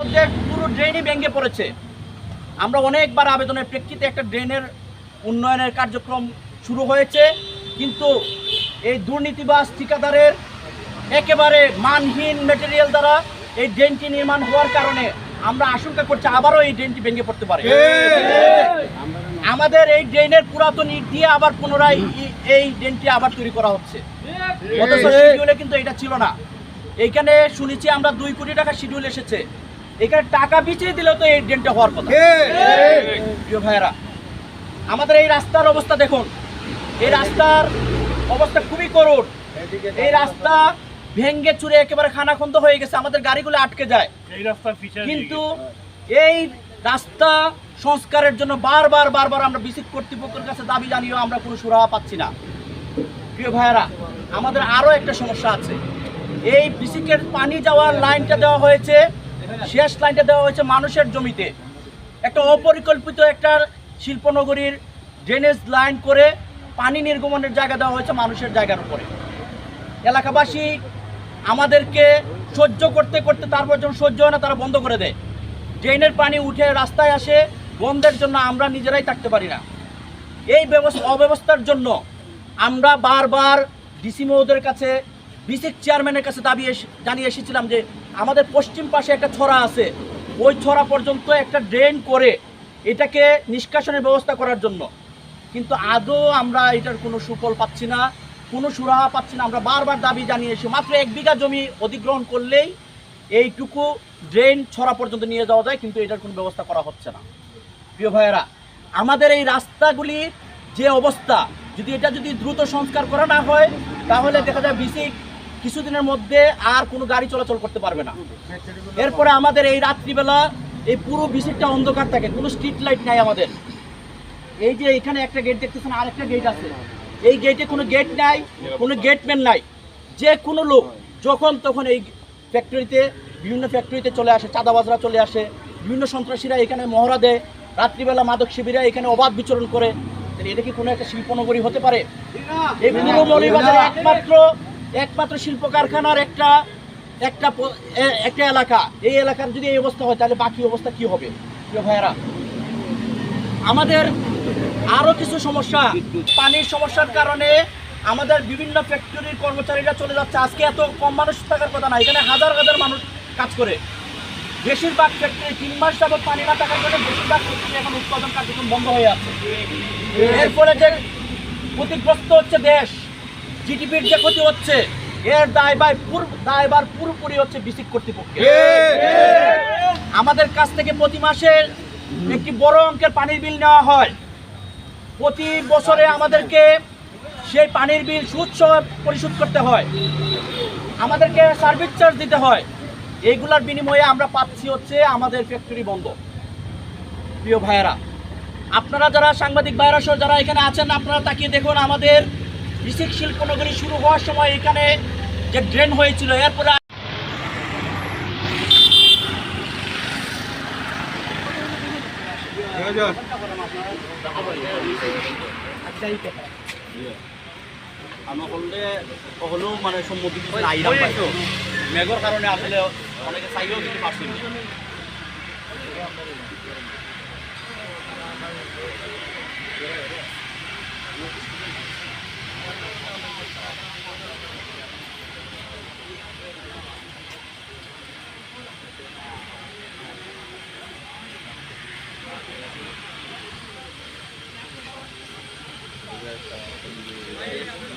পুরো ড্রেনই ভেঙে পড়েছে। আমরা অনেকবার আবেদনের প্রেক্ষিতে একটা ড্রেনের উন্নয়নের কার্যক্রম শুরু হয়েছে কিন্তু এই দুর্নীতিবাস ঠিকাদারের একেবারে মানহীন মেটেরিয়াল দ্বারা এই ড্রেনটি নির্মাণ হওয়ার কারণে আমরা আশঙ্কা করছি আবারও এই ড্রেনটি ভেঙে পড়তে পারে। আমাদের এই ড্রেনের পুরাতন ইট দিয়ে আবার পুনরায় এই ড্রেনটি আবার তৈরি করা হচ্ছে। শিডিউলে কিন্তু এটা ছিল না। এইখানে শুনেছি আমরা দুই কোটি টাকা শিডিউল এসেছে। এখানে টাকা বিছিয়ে দিলেও তো এই ড্রেনটা হওয়ার কথা। প্রিয় ভাইয়েরা আমাদের এই রাস্তার অবস্থা দেখুন। এই রাস্তার অবস্থা খুবই করুণ। এই রাস্তা ভেঙ্গে চুরে একেবারে খানাখন্দ হয়ে গেছে আমাদের গাড়িগুলো আটকে যায়। এই রাস্তার কিন্তু এই রাস্তা সংস্কারের জন্য বারবার বারবার আমরা বিসিক কর্তৃপক্ষের কাছে দাবি জানিয়েও আমরা কোনো সুরাহা পাচ্ছি না। প্রিয় ভাইয়েরা আমাদের আরও একটা সমস্যা আছে। এই বিসিকের পানি যাওয়ার লাইনটা দেওয়া হয়েছে শেষ লাইনটা দেওয়া হয়েছে মানুষের জমিতে। একটা অপরিকল্পিত একটা শিল্পনগরীর ড্রেনেজ লাইন করে পানি নির্গমনের জায়গা দেওয়া হয়েছে মানুষের জায়গার উপরে। এলাকাবাসী আমাদেরকে সহ্য করতে করতে তারপর যখন সহ্য হয় না, তারা বন্ধ করে দেয়। ড্রেনের পানি উঠে রাস্তায় আসে, বন্ধের জন্য আমরা নিজেরাই থাকতে পারি না। এই ব্যবস্থা অব্যবস্থার জন্য আমরা বারবার ডিসি মহোদয়ের কাছে বিসিক চেয়ারম্যানের কাছে দাবি জানিয়ে এসেছিলাম যে আমাদের পশ্চিম পাশে একটা ছড়া আছে। ওই ছড়া পর্যন্ত একটা ড্রেন করে এটাকে নিষ্কাশনের ব্যবস্থা করার জন্য। কিন্তু আদৌ আমরা এটার কোনো সুফল পাচ্ছি না, কোনো সুরাহা পাচ্ছি না। আমরা বারবার দাবি জানিয়ে এসে মাত্র এক বিঘা জমি অধিগ্রহণ করলেই এইটুকু ড্রেন ছড়া পর্যন্ত নিয়ে যাওয়া যায়, কিন্তু এটার কোনো ব্যবস্থা করা হচ্ছে না। প্রিয় ভাইয়েরা, আমাদের এই রাস্তাগুলি যে অবস্থা, যদি এটা যদি দ্রুত সংস্কার করা না হয়, তাহলে দেখা যায় বিসি কিছুদিনের মধ্যে আর কোনো গাড়ি চলাচল করতে পারবে না। এরপরে আমাদের এই রাত্রিবেলা এই পুরো বিসিকটা অন্ধকার থাকে, কোনো স্ট্রিট লাইট নাই আমাদের। এই যে এখানে একটা গেট দেখতেছেন আর একটা গেট আছে। এই গেটে কোনো গেট নাই, কোনো গেটম্যান নাই। যে কোনো লোক যখন তখন এই ফ্যাক্টরিতে বিভিন্ন ফ্যাক্টরিতে চলে আসে, চাঁদাবাজরা চলে আসে, বিভিন্ন সন্ত্রাসীরা এখানে মহড়া দেয়। রাত্রিবেলা মাদক শিবিরা এখানে অবাধ বিচরণ করে। এটা কি কোনো একটা শিল্পনগরী হতে পারে? একমাত্র একমাত্র শিল্প কারখানার একটা একটা একটা এলাকা। এই এলাকার যদি এই অবস্থা হয়, তাহলে বাকি অবস্থা কি হবে? ভাইয়েরা, আমাদের আরও কিছু সমস্যা, পানির সমস্যার কারণে আমাদের বিভিন্ন ফ্যাক্টরির কর্মচারীরা চলে যাচ্ছে। আজকে এত কম মানুষ থাকার কথা না, এখানে হাজার হাজার মানুষ কাজ করে। বেশিরভাগ ফ্যাক্টরি তিন মাস যাবত পানি না থাকার জন্য বেশিরভাগ ফ্যাক্টরি এখন উৎপাদন কার্যক্রম বন্ধ হয়ে আছে। এর ফলে যে ক্ষতিগ্রস্ত হচ্ছে দেশ জিডিপির যে ক্ষতি হচ্ছে এর দায় দায়বার পুর দায়বার পুরোপুরি হচ্ছে বিসিক কর্তৃপক্ষের। আমাদের কাছ থেকে প্রতি মাসে একটি বড় অঙ্কের পানির বিল নেওয়া হয়। প্রতি বছরে আমাদেরকে সেই পানির বিল সুদ পরিশোধ করতে হয়। আমাদেরকে সার্ভিস চার্জ দিতে হয়। এইগুলার বিনিময়ে আমরা পাচ্ছি হচ্ছে আমাদের ফ্যাক্টরি বন্ধ। প্রিয় ভাইয়েরা আপনারা যারা সাংবাদিক ভাইয়েরা সহ যারা এখানে আছেন আপনারা তাকিয়ে দেখুন আমাদের বিসিক শিল্পনগরী শুরু হওয়ার সময় এখানে যে ড্রেন হয়েছিল, এরপরে মানে মেঘর কারণে আসলে অনেকে চাইও পারছি না। Amen.